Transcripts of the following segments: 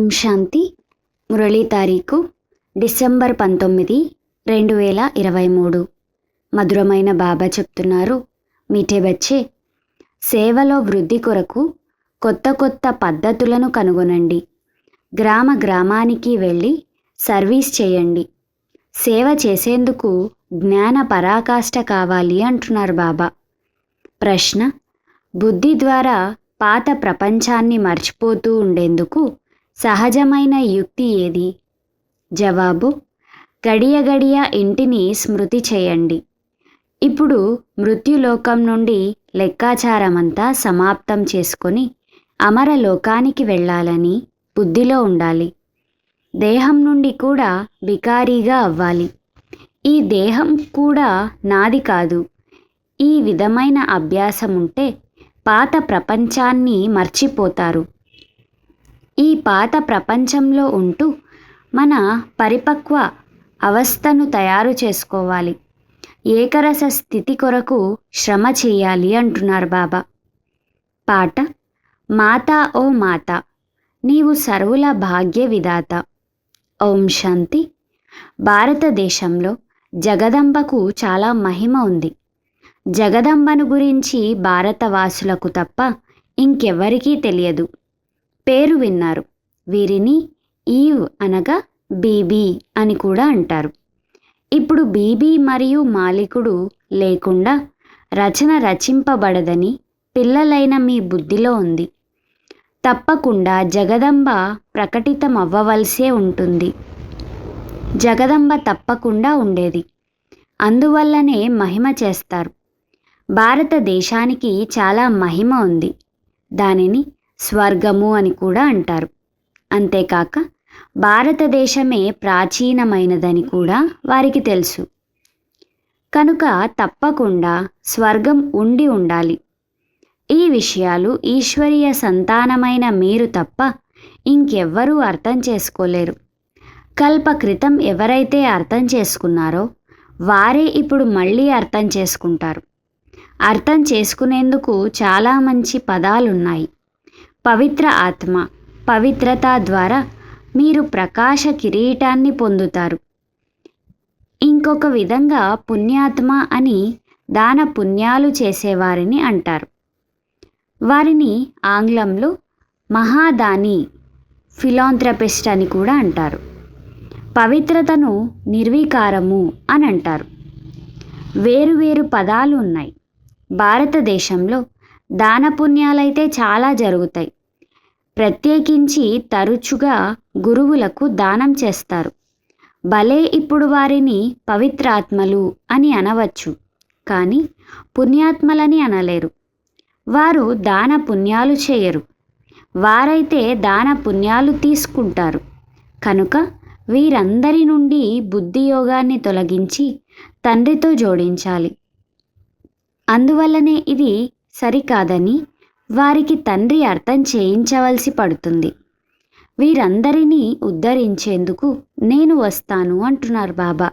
ఓం శాంతి. మురళీ తారీఖు డిసెంబర్ పంతొమ్మిది రెండు వేల ఇరవై మూడు. మధురమైన బాబా చెప్తున్నారు మీటే బచ్చే. సేవలో వృద్ధి కొరకు కొత్త కొత్త పద్ధతులను కనుగొనండి. గ్రామ గ్రామానికి వెళ్ళి సర్వీస్ చేయండి. సేవ చేసేందుకు జ్ఞాన పరాకాష్ట కావాలి అంటున్నారు బాబా. ప్రశ్న బుద్ధి ద్వారా పాత ప్రపంచాన్ని మర్చిపోతూ ఉండేందుకు సహజమైన యుక్తి ఏది? జవాబు గడియ గడియ ఇంటిని స్మృతి చేయండి. ఇప్పుడు మృత్యులోకం నుండి లెక్కాచారమంతా సమాప్తం చేసుకొని అమరలోకానికి వెళ్ళాలని బుద్ధిలో ఉండాలి. దేహం నుండి కూడా బికారీగా అవ్వాలి. ఈ దేహం కూడా నాది కాదు. ఈ విధమైన అభ్యాసం ఉంటే పాత ప్రపంచాన్ని మర్చిపోతారు. ఈ పాత ప్రపంచంలో ఉంటూ మన పరిపక్వ అవస్థను తయారు చేసుకోవాలి. ఏకరస స్థితి కొరకు శ్రమ చేయాలి అంటున్నారు బాబా. పాట మాతా ఓ మాత నీవు సర్వుల భాగ్య విధాత. ఓం శాంతి. భారతదేశంలో జగదంబకు చాలా మహిమ ఉంది. జగదంబను గురించి భారతవాసులకు తప్ప ఇంకెవ్వరికీ తెలియదు. పేరు విన్నారు. వీరిని ఈవ్ అనగా బీబీ అని కూడా అంటారు. ఇప్పుడు బీబీ మరియు మాలికుడు లేకుండా రచన రచింపబడదని పిల్లలైన మీ బుద్ధిలో ఉంది. తప్పకుండా జగదంబ ప్రకటితం అవ్వవలసే ఉంటుంది. జగదంబ తప్పకుండా ఉండేది. అందువల్లనే మహిమ చేస్తారు. భారతదేశానికి చాలా మహిమ ఉంది. దానిని స్వర్గము అని కూడా అంటారు. అంతేకాక భారతదేశమే ప్రాచీనమైనదని కూడా వారికి తెలుసు. కనుక తప్పకుండా స్వర్గం ఉండి ఉండాలి. ఈ విషయాలు ఈశ్వరీయ సంతానమైన మీరు తప్ప ఇంకెవ్వరూ అర్థం చేసుకోలేరు. కల్ప క్రితం ఎవరైతే అర్థం చేసుకున్నారో వారే ఇప్పుడు మళ్ళీ అర్థం చేసుకుంటారు. అర్థం చేసుకునేందుకు చాలా మంచి పదాలున్నాయి. పవిత్ర ఆత్మ పవిత్రత ద్వారా మీరు ప్రకాశ కిరీటాన్ని పొందుతారు. ఇంకొక విధంగా పుణ్యాత్మ అని దాన పుణ్యాలు చేసేవారిని అంటారు. వారిని ఆంగ్లంలో మహాదాని ఫిలాంథ్రపిస్ట్ అని కూడా అంటారు. పవిత్రతను నిర్వీకారము అని అంటారు. వేరువేరు పదాలు ఉన్నాయి. భారతదేశంలో దాన పుణ్యాలైతే చాలా జరుగుతాయి. ప్రత్యేకించి తరచుగా గురువులకు దానం చేస్తారు. భలే ఇప్పుడు వారిని పవిత్రాత్మలు అని అనవచ్చు కానీ పుణ్యాత్మలని అనలేరు. వారు దాన పుణ్యాలు చేయరు. వారైతే దాన పుణ్యాలు తీసుకుంటారు. కనుక వీరందరి నుండి బుద్ధి యోగాన్ని తొలగించి తండ్రితో జోడించాలి. అందువల్లనే ఇది సరికాదని వారికి తండ్రి అర్థం చేయించవలసి పడుతుంది. వీరందరినీ ఉద్ధరించేందుకు నేను వస్తాను అంటున్నారు బాబా.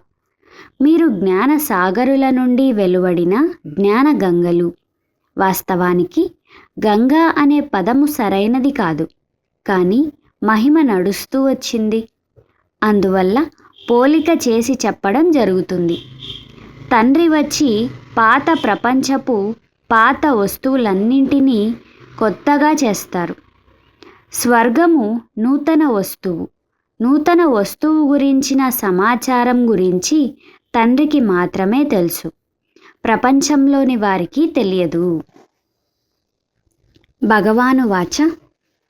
మీరు జ్ఞాన సాగరుల నుండి వెలువడిన జ్ఞాన గంగలు. వాస్తవానికి గంగా అనే పదము సరైనది కాదు. కానీ మహిమ నడుస్తూ వచ్చింది. అందువల్ల పోలిక చేసి చెప్పడం జరుగుతుంది. తండ్రి వచ్చి పాత ప్రపంచపు పాత వస్తువులన్నింటినీ కొత్తగా చేస్తారు. స్వర్గము నూతన వస్తువు. నూతన వస్తువు గురించిన సమాచారం గురించి తండ్రికి మాత్రమే తెలుసు. ప్రపంచంలోని వారికి తెలియదు. భగవాను వాచ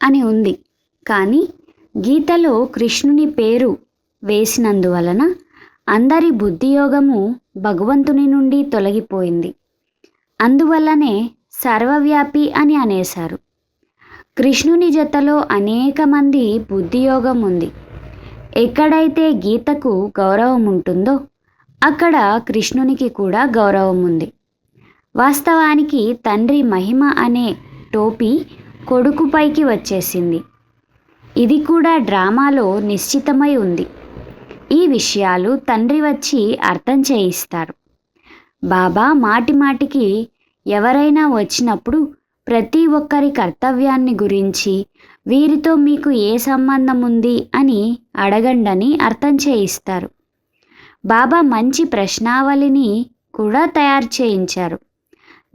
అని ఉంది. కానీ గీతలో కృష్ణుని పేరు వేసినందువలన అందరి బుద్ధియోగము భగవంతుని నుండి తొలగిపోయింది. అందువల్లనే సర్వవ్యాపి అని అనేశారు. కృష్ణుని జతలో అనేక మంది బుద్ధియోగం ఉంది. ఎక్కడైతే గీతకు గౌరవం ఉంటుందో అక్కడ కృష్ణునికి కూడా గౌరవం ఉంది. వాస్తవానికి తండ్రి మహిమ అనే టోపీ కొడుకుపైకి వచ్చేసింది. ఇది కూడా డ్రామాలో నిశ్చితమై ఉంది. ఈ విషయాలు తండ్రి వచ్చి అర్థం చేయిస్తారు. బాబా మాటి మాటికి ఎవరైనా వచ్చినప్పుడు ప్రతి ఒక్కరి కర్తవ్యాన్ని గురించి వీరితో మీకు ఏ సంబంధం ఉంది అని అడగండని అర్థం చేయిస్తారు. బాబా మంచి ప్రశ్నావళిని కూడా తయారు చేయించారు.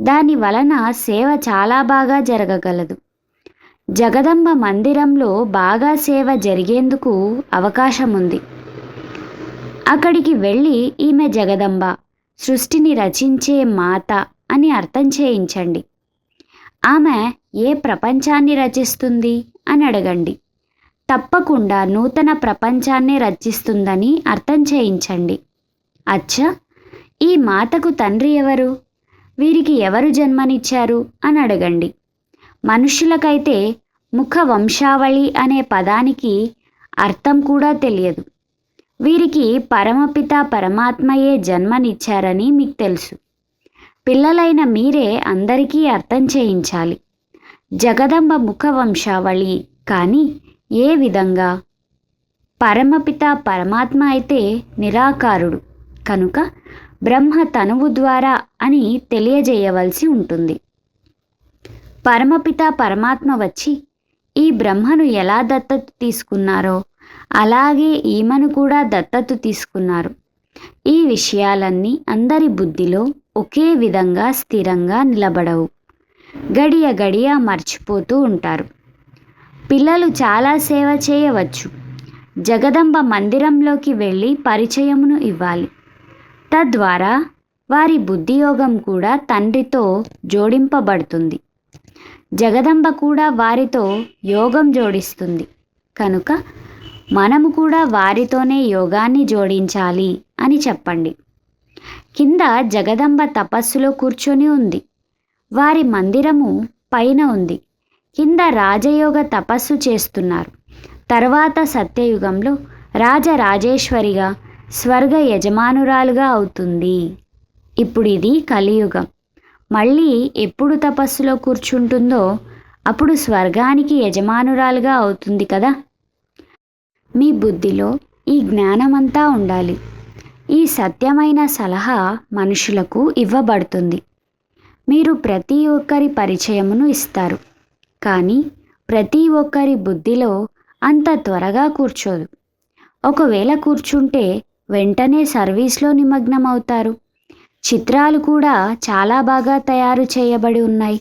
దాని వలన సేవ చాలా బాగా జరగగలదు. జగదంబ మందిరంలో బాగా సేవ జరిగేందుకు అవకాశం ఉంది అక్కడికి వెళ్ళి ఈమె జగదంబ సృష్టిని రచించే మాత అని అర్థం చేయించండి. ఆమె ఏ ప్రపంచాన్ని రచిస్తుంది అని అడగండి. తప్పకుండా నూతన ప్రపంచాన్ని రచిస్తుందని అర్థం చేయించండి. అచ్చా! ఈ మాతకు తండ్రి ఎవరు? వీరికి ఎవరు జన్మనిచ్చారు? అని అడగండి. మనుషులకైతే ముఖ వంశావళి అనే పదానికి అర్థం కూడా తెలియదు. వీరికి పరమపిత పరమాత్మయే జన్మనిచ్చారని మీకు తెలుసు. పిల్లలైన మీరే అందరికీ అర్థం చేయించాలి. జగదంబ ముఖ వంశావళి కానీ ఏ విధంగా? పరమపిత పరమాత్మ అయితే నిరాకారుడు. కనుక బ్రహ్మ తనువు ద్వారా అని తెలియజేయవలసి ఉంటుంది. పరమపిత పరమాత్మ వచ్చి ఈ బ్రహ్మను ఎలా దత్తత తీసుకున్నారో అలాగే ఈమెను కూడా దత్తత తీసుకున్నారు. ఈ విషయాలన్నీ అందరి బుద్ధిలో ఒకే విధంగా స్థిరంగా నిలబడవు. గడియ గడియ మర్చిపోతూ ఉంటారు. పిల్లలు చాలా సేవ చేయవచ్చు. జగదంబ మందిరంలోకి వెళ్ళి పరిచయమును ఇవ్వాలి. తద్వారా వారి బుద్ధియోగం కూడా తండ్రితో జోడింపబడుతుంది. జగదంబ కూడా వారితో యోగం జోడిస్తుంది. కనుక మనము కూడా వారితోనే యోగాన్ని జోడించాలి అని చెప్పండి. కింద జగదంబ తపస్సులో కూర్చొని ఉంది. వారి మందిరము పైన ఉంది. కింద రాజయోగ తపస్సు చేస్తున్నారు. తర్వాత సత్యయుగంలో రాజరాజేశ్వరిగా స్వర్గ యజమానురాలుగా అవుతుంది. ఇప్పుడు ఇది కలియుగం. మళ్ళీ ఎప్పుడు తపస్సులో కూర్చుంటుందో అప్పుడు స్వర్గానికి యజమానురాలుగా అవుతుంది కదా. మీ బుద్ధిలో ఈ జ్ఞానమంతా ఉండాలి. ఈ సత్యమైన సలహా మనుషులకు ఇవ్వబడుతుంది. మీరు ప్రతి ఒక్కరి పరిచయమును ఇస్తారు. కానీ ప్రతి ఒక్కరి బుద్ధిలో అంత త్వరగా కూర్చోదు. ఒకవేళ కూర్చుంటే వెంటనే సర్వీస్లో నిమగ్నమవుతారు. చిత్రాలు కూడా చాలా బాగా తయారు చేయబడి ఉన్నాయి.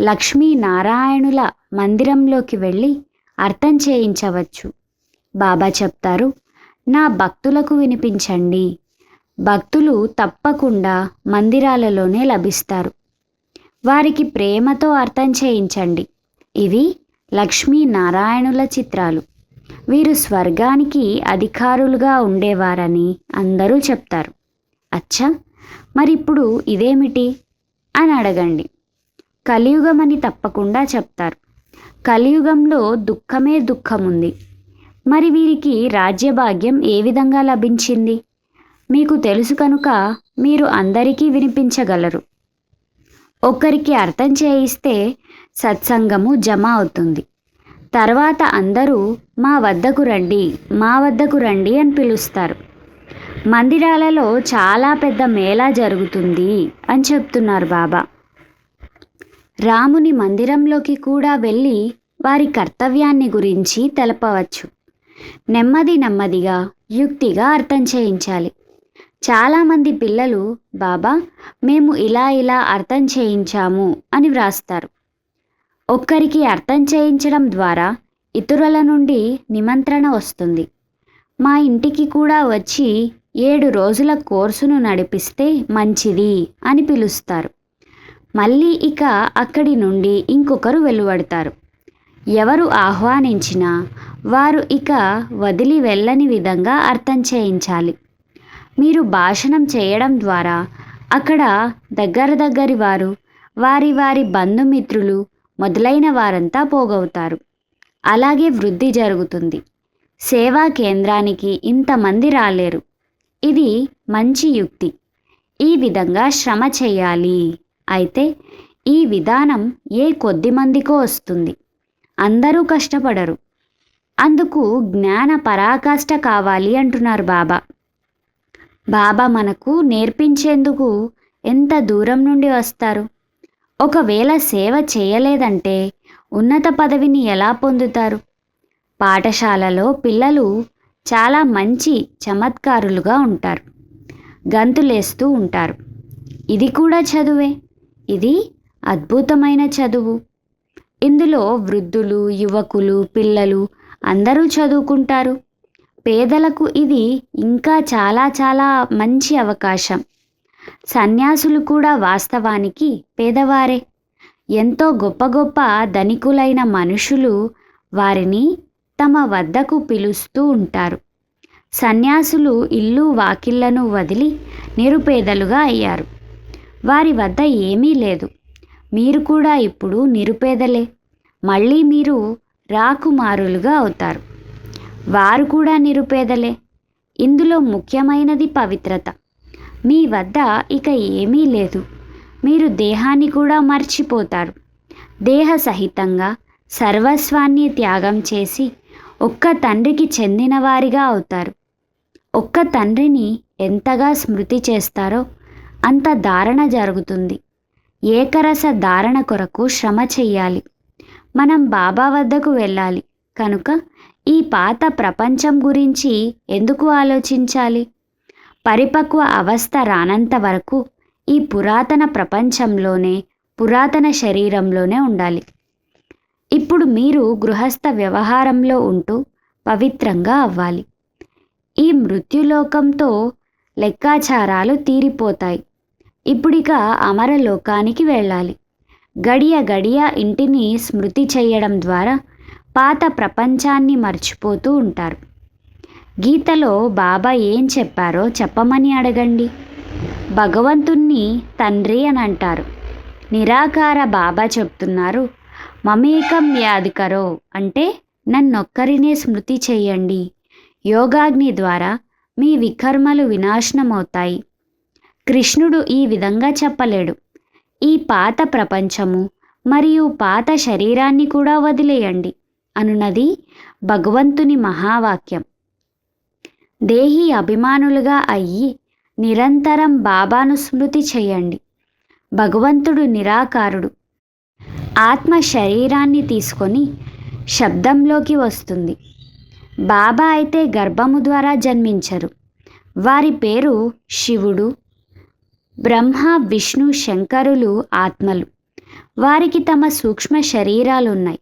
లక్ష్మీ నారాయణుల మందిరంలోకి వెళ్ళి అర్థం చేయించవచ్చు. బాబా చెప్తారు నా భక్తులకు వినిపించండి. భక్తులు తప్పకుండా మందిరాలలోనే లభిస్తారు. వారికి ప్రేమతో అర్థం చేయించండి. ఇవి లక్ష్మీ నారాయణుల చిత్రాలు. వీరు స్వర్గానికి అధికారులుగా ఉండేవారని అందరూ చెప్తారు. అచ్చా! మరిప్పుడు ఇదేమిటి? అని అడగండి. కలియుగమని తప్పకుండా చెప్తారు. కలియుగంలో దుఃఖమే దుఃఖముంది. మరి వీరికి రాజ్యభాగ్యం ఏ విధంగా లభించింది? మీకు తెలుసు కనుక మీరు అందరికీ వినిపించగలరు. ఒకరికి అర్థం చేయిస్తే సత్సంగము జమ అవుతుంది. తర్వాత అందరూ మా వద్దకు రండి మా వద్దకు రండి అని పిలుస్తారు. మందిరాలలో చాలా పెద్ద మేళా జరుగుతుంది అని చెప్తున్నారు బాబా. రాముని మందిరంలోకి కూడా వెళ్ళి వారి కర్తవ్యాన్ని గురించి తెలపవచ్చు. నెమ్మది నెమ్మదిగా యుక్తిగా అర్థం చేయించాలి. చాలామంది పిల్లలు బాబా మేము ఇలా ఇలా అర్థం చేయించాము అని వ్రాస్తారు. ఒక్కరికి అర్థం చేయించడం ద్వారా ఇతరుల నుండి నిమంత్రణ వస్తుంది. మా ఇంటికి కూడా వచ్చి ఏడు రోజుల కోర్సును నడిపిస్తే మంచిది అని పిలుస్తారు. మళ్ళీ ఇక అక్కడి నుండి ఇంకొకరు వెలువడతారు. ఎవరు ఆహ్వానించినా వారు ఇక వదిలి వెళ్ళని విధంగా అర్థం చేయించాలి. మీరు భాషణం చేయడం ద్వారా అక్కడ దగ్గర దగ్గరి వారు వారి వారి బంధుమిత్రులు మొదలైన వారంతా పోగవుతారు. అలాగే వృద్ధి జరుగుతుంది. సేవా కేంద్రానికి ఇంతమంది రాలేరు. ఇది మంచి యుక్తి. ఈ విధంగా శ్రమ చేయాలి. అయితే ఈ విధానం ఏ కొద్ది మందికో వస్తుంది. అందరూ కష్టపడరు. అందుకు జ్ఞాన పరాకాష్ట కావాలి అంటున్నారు బాబా. బాబా మనకు నేర్పించేందుకు ఎంత దూరం నుండి వస్తారు? ఒకవేళ సేవ చేయలేదంటే ఉన్నత పదవిని ఎలా పొందుతారు? పాఠశాలలో పిల్లలు చాలా మంచి చమత్కారులుగా ఉంటారు. గంతులేస్తూ ఉంటారు. ఇది కూడా చదువే. ఇది అద్భుతమైన చదువు. ఇందులో వృద్ధులు యువకులు పిల్లలు అందరూ చదువుకుంటారు. పేదలకు ఇది ఇంకా చాలా చాలా మంచి అవకాశం. సన్యాసులు కూడా వాస్తవానికి పేదవారే. ఎంతో గొప్ప గొప్ప ధనికులైన మనుషులు వారిని తమ వద్దకు పిలుస్తూ ఉంటారు. సన్యాసులు ఇల్లు వాకిళ్ళను వదిలి నిరుపేదలుగా అయ్యారు. వారి వద్ద ఏమీ లేదు. మీరు కూడా ఇప్పుడు నిరుపేదలే. మళ్ళీ మీరు రాకుమారులుగా అవుతారు. వారు కూడా నిరుపేదలే. ఇందులో ముఖ్యమైనది పవిత్రత. మీ వద్ద ఇక ఏమీ లేదు. మీరు దేహాన్ని కూడా మర్చిపోతారు. దేహ సహితంగా సర్వస్వాన్ని త్యాగం చేసి ఒక్క తండ్రికి చెందిన వారిగా అవుతారు. ఒక్క తండ్రిని ఎంతగా స్మృతి చేస్తారో అంత ధారణ జరుగుతుంది. ఏకరస ధారణ కొరకు శ్రమ చెయ్యాలి. మనం బాబా వద్దకు వెళ్ళాలి. కనుక ఈ పాత ప్రపంచం గురించి ఎందుకు ఆలోచించాలి? పరిపక్వ అవస్థ రానంత వరకు ఈ పురాతన ప్రపంచంలోనే పురాతన శరీరంలోనే ఉండాలి. ఇప్పుడు మీరు గృహస్థ వ్యవహారంలో ఉంటూ పవిత్రంగా అవ్వాలి. ఈ మృత్యులోకంతో లెక్కాచారాలు తీరిపోతాయి. ఇప్పుడిక అమరలోకానికి వెళ్ళాలి. గడియ గడియ ఇంటిని స్మృతి చేయడం ద్వారా పాత ప్రపంచాన్ని మర్చిపోతూ ఉంటారు. గీతలో బాబా ఏం చెప్పారో చెప్పమని అడగండి. భగవంతుణ్ణి తండ్రి అని అంటారు. నిరాకార బాబా చెప్తున్నారు మమేకం వ్యాధికరో అంటే నన్నొక్కరినే స్మృతి చేయండి. యోగాగ్ని ద్వారా మీ వికర్మలు వినాశనమవుతాయి. కృష్ణుడు ఈ విధంగా చెప్పలేడు. ఈ పాత ప్రపంచము మరియు పాత శరీరాన్ని కూడా వదిలేయండి అనున్నది భగవంతుని మహావాక్యం. దేహి అభిమానులుగా అయ్యి నిరంతరం బాబాను స్మృతి చేయండి. భగవంతుడు నిరాకారుడు. ఆత్మ శరీరాన్ని తీసుకొని శబ్దంలోకి వస్తుంది. బాబా అయితే గర్భము ద్వారా జన్మించరు. వారి పేరు శివుడు బ్రహ్మ విష్ణు శంకరులు ఆత్మలు. వారికి తమ సూక్ష్మ శరీరాలున్నాయి.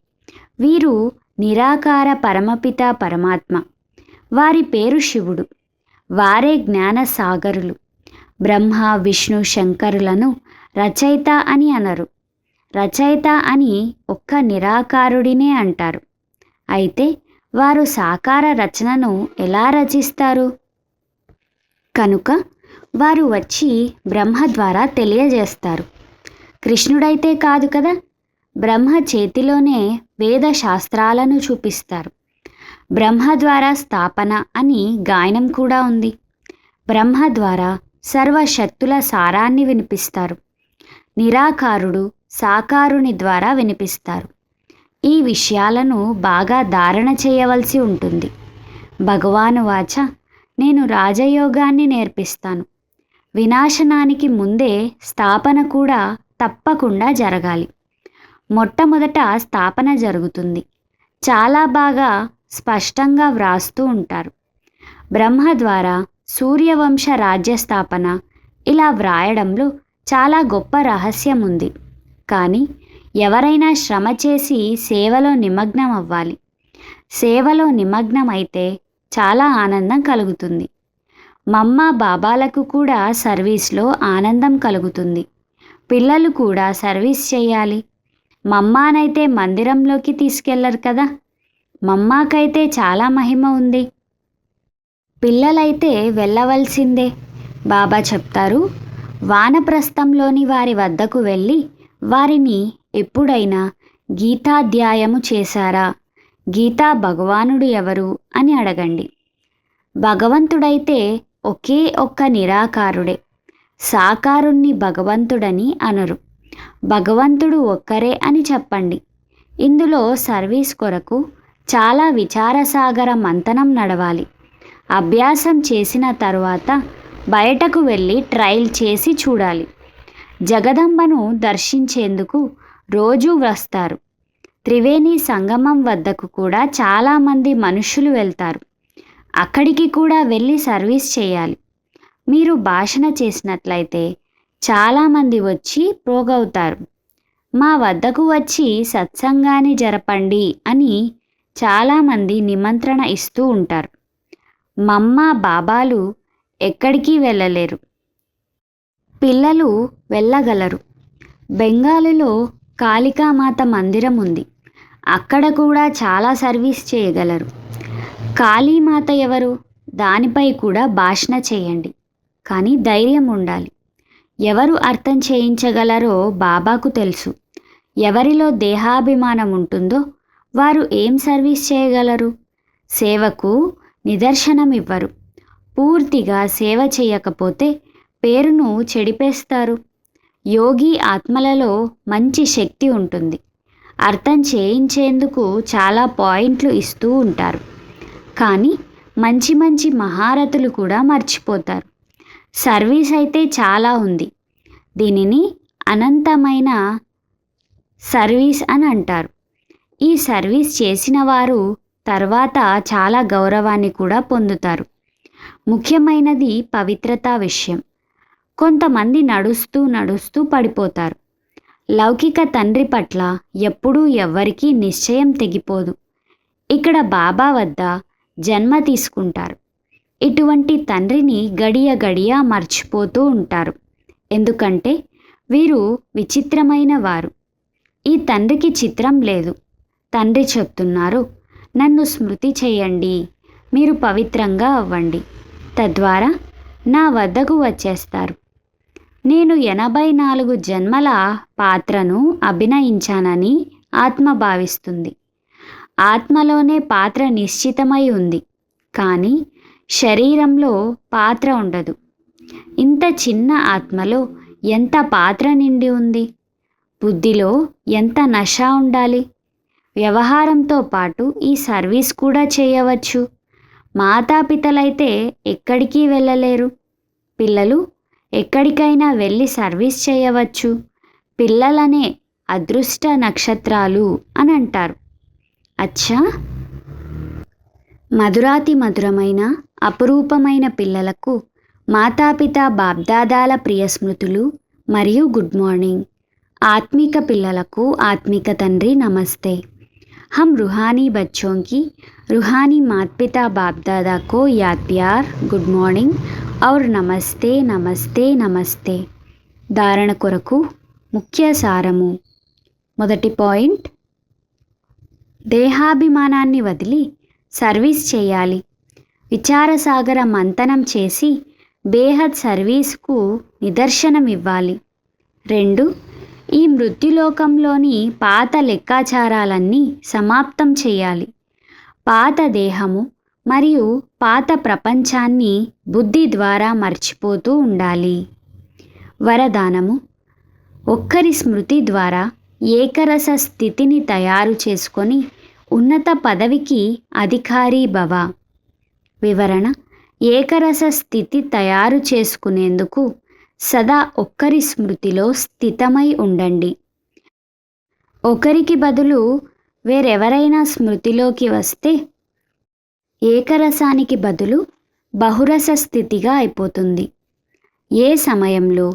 వీరు నిరాకార పరమపిత పరమాత్మ. వారి పేరు శివుడు. వారే జ్ఞాన సాగరులు. బ్రహ్మ విష్ణు శంకరులను రచయిత అని అనరు. రచయిత అని ఒక్క నిరాకారుడినే అంటారు. అయితే వారు సాకార రచనను ఎలా రచిస్తారు? కనుక వారు వచ్చి బ్రహ్మ ద్వారా తెలియజేస్తారు. కృష్ణుడైతే కాదు కదా? బ్రహ్మ చేతిలోనే వేద శాస్త్రాలను చూపిస్తారు. బ్రహ్మ ద్వారా స్థాపన అని గాయనం కూడా ఉంది. బ్రహ్మ ద్వారా సర్వశక్తుల సారాన్ని వినిపిస్తారు. నిరాకారుడు సాకారుని ద్వారా వినిపిస్తారు. ఈ విషయాలను బాగా ధారణ చేయవలసి ఉంటుంది. భగవాను వాచ నేను రాజయోగాన్ని నేర్పిస్తాను. వినాశనానికి ముందే స్థాపన కూడా తప్పకుండా జరగాలి. మొట్టమొదట స్థాపన జరుగుతుంది. చాలా బాగా స్పష్టంగా వ్రాస్తూ ఉంటారు. బ్రహ్మ ద్వారా సూర్యవంశ రాజ్య స్థాపన ఇలా వ్రాయడంలో చాలా గొప్ప రహస్యం ఉంది. కానీ ఎవరైనా శ్రమ చేసి సేవలో నిమగ్నం అవ్వాలి సేవలో నిమగ్నం అయితే చాలా ఆనందం కలుగుతుంది. మమ్మ బాబాలకు కూడా సర్వీస్లో ఆనందం కలుగుతుంది. పిల్లలు కూడా సర్వీస్ చేయాలి. మమ్మానైతే మందిరంలోకి తీసుకెళ్ళరు కదా. మమ్మాకైతే చాలా మహిమ ఉంది. పిల్లలైతే వెళ్ళవలసిందే. బాబా చెప్తారు వానప్రస్థంలోని వారి వద్దకు వెళ్ళి వారిని ఎప్పుడైనా గీతాధ్యాయము చేశారా? గీతా భగవానుడు ఎవరు? అని అడగండి. భగవంతుడైతే ఒకే ఒక్క నిరాకారుడే. సాకారుణ్ణి భగవంతుడని అనరు. భగవంతుడు ఒక్కరే అని చెప్పండి. ఇందులో సర్వీస్ కొరకు చాలా విచారసాగర మంతనం నడవాలి. అభ్యాసం చేసిన తరువాత బయటకు వెళ్ళి ట్రయల్ చేసి చూడాలి. జగదంబను దర్శించేందుకు రోజూ వస్తారు. త్రివేణి సంగమం వద్దకు కూడా చాలామంది మనుషులు వెళ్తారు. అక్కడికి కూడా వెళ్ళి సర్వీస్ చేయాలి. మీరు భాషణ చేసినట్లయితే చాలామంది వచ్చి పోగవుతారు మా వద్దకు వచ్చి సత్సంగాన్ని జరపండి అని చాలామంది నిమంత్రణ ఇస్తూ ఉంటారు. మమ్మ బాబాలు ఎక్కడికి వెళ్ళలేరు. పిల్లలు వెళ్ళగలరు. బెంగాలులో కాళికామాత మందిరం ఉంది. అక్కడ కూడా చాలా సర్వీస్ చేయగలరు. కాళీమాత ఎవరు? దానిపై కూడా భాషణ చేయండి. కానీ ధైర్యం ఉండాలి. ఎవరు అర్థం చేయించగలరో బాబాకు తెలుసు. ఎవరిలో దేహాభిమానం ఉంటుందో వారు ఏం సర్వీస్ చేయగలరు? సేవకు నిదర్శనం ఇవ్వరు. పూర్తిగా సేవ చేయకపోతే పేరును చెడిపేస్తారు. యోగి ఆత్మలలో మంచి శక్తి ఉంటుంది. అర్థం చేయించేందుకు చాలా పాయింట్లు ఇస్తూ ఉంటారు. కానీ మంచి మంచి మహారథులు కూడా మర్చిపోతారు. సర్వీస్ అయితే చాలా ఉంది. దీనిని అనంతమైన సర్వీస్ అని అంటారు. ఈ సర్వీస్ చేసిన వారు తర్వాత చాలా గౌరవాన్ని కూడా పొందుతారు. ముఖ్యమైనది పవిత్రత విషయం. కొంతమంది నడుస్తూ నడుస్తూ పడిపోతారు. లౌకిక తండ్రి పట్ల ఎప్పుడూ ఎవ్వరికీ నిశ్చయం తెగిపోదు. ఇక్కడ బాబా వద్ద జన్మ తీసుకుంటారు. ఇటువంటి తండ్రిని గడియ గడియ మర్చిపోతూ ఉంటారు. ఎందుకంటే వీరు విచిత్రమైన వారు. ఈ తండ్రికి చిత్రం లేదు. తండ్రి చెప్తున్నారు నన్ను స్మృతి చేయండి. మీరు పవిత్రంగా అవ్వండి. తద్వారా నా వద్దకు వచ్చేస్తారు. నేను ఎనభై నాలుగు జన్మల పాత్రను అభినయించానని ఆత్మ భావిస్తుంది. ఆత్మలోనే పాత్ర నిశ్చితమై ఉంది. కానీ శరీరంలో పాత్ర ఉండదు. ఇంత చిన్న ఆత్మలో ఎంత పాత్ర నిండి ఉంది? బుద్ధిలో ఎంత నష ఉండాలి? వ్యవహారంతో పాటు ఈ సర్వీస్ కూడా చేయవచ్చు. మాతాపితలైతే ఎక్కడికి వెళ్ళలేరు. పిల్లలు ఎక్కడికైనా వెళ్ళి సర్వీస్ చేయవచ్చు. పిల్లలనే అదృష్ట నక్షత్రాలు అని అంటారు. అచ్చా. మధురాతి మధురమైన అపురూపమైన పిల్లలకు మాతాపిత బాబ్దాదాల ప్రియ స్మృతులు మరియు గుడ్ మార్నింగ్. ఆత్మిక పిల్లలకు ఆత్మిక తండ్రి నమస్తే. హమ్ రుహానీ బచ్చోంకి రుహానీ మాత్పిత బాబ్దాదాకో యాద్ ప్యార్ గుడ్ మార్నింగ్. ఔర్ నమస్తే నమస్తే నమస్తే. ధారణ కొరకు ముఖ్య సారము. మొదటి పాయింట్ దేహాభిమానాన్ని వదిలి సర్వీస్ చేయాలి. విచారసాగర మంతనం చేసి బేహద్ సర్వీస్కు నిదర్శనం ఇవ్వాలి రెండు ఈ మృత్యులోకంలోని పాత లెక్కాచారాలన్నీ సమాప్తం చేయాలి. పాత దేహము మరియు పాత ప్రపంచాన్ని బుద్ధి ద్వారా మర్చిపోతూ ఉండాలి. వరదానము ఒక్కరి స్మృతి ద్వారా ఏకరస స్థితిని తయారు చేసుకొని ఉన్నత పదవికి అధికారి భవ. వివరణ ఏకరస స్థితి తయారు చేసుకునేందుకు సదా ఒక్కరి స్మృతిలో స్థితమై ఉండండి. ఒకరికి బదులు వేరెవరైనా స్మృతిలోకి వస్తే ఏకరసానికి బదులు బహురస స్థితిగా అయిపోతుంది. ఏ సమయంలో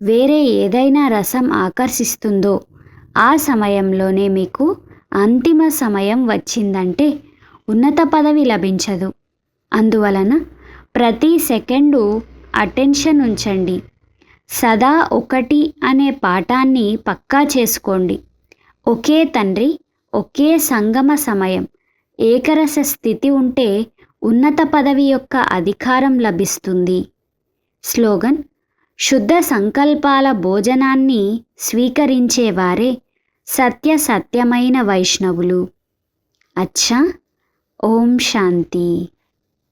వేరే ఏదైనా రసం ఆకర్షిస్తుందో ఆ సమయంలోనే మీకు అంతిమ సమయం వచ్చిందంటే ఉన్నత పదవి లభించదు. అందువలన ప్రతి సెకండు అటెన్షన్ ఉంచండి. సదా ఒకటి అనే పాఠాన్ని పక్కా చేసుకోండి. ఒకే తండ్రి ఒకే సంగమ సమయం ఏకరస స్థితి ఉంటే ఉన్నత పదవి యొక్క అధికారం లభిస్తుంది. స్లోగన్ శుద్ధ సంకల్పాల భోజనాన్ని స్వీకరించేవారే సత్య సత్యమైన వైష్ణవులు. అచ్చా. ఓం శాంతి.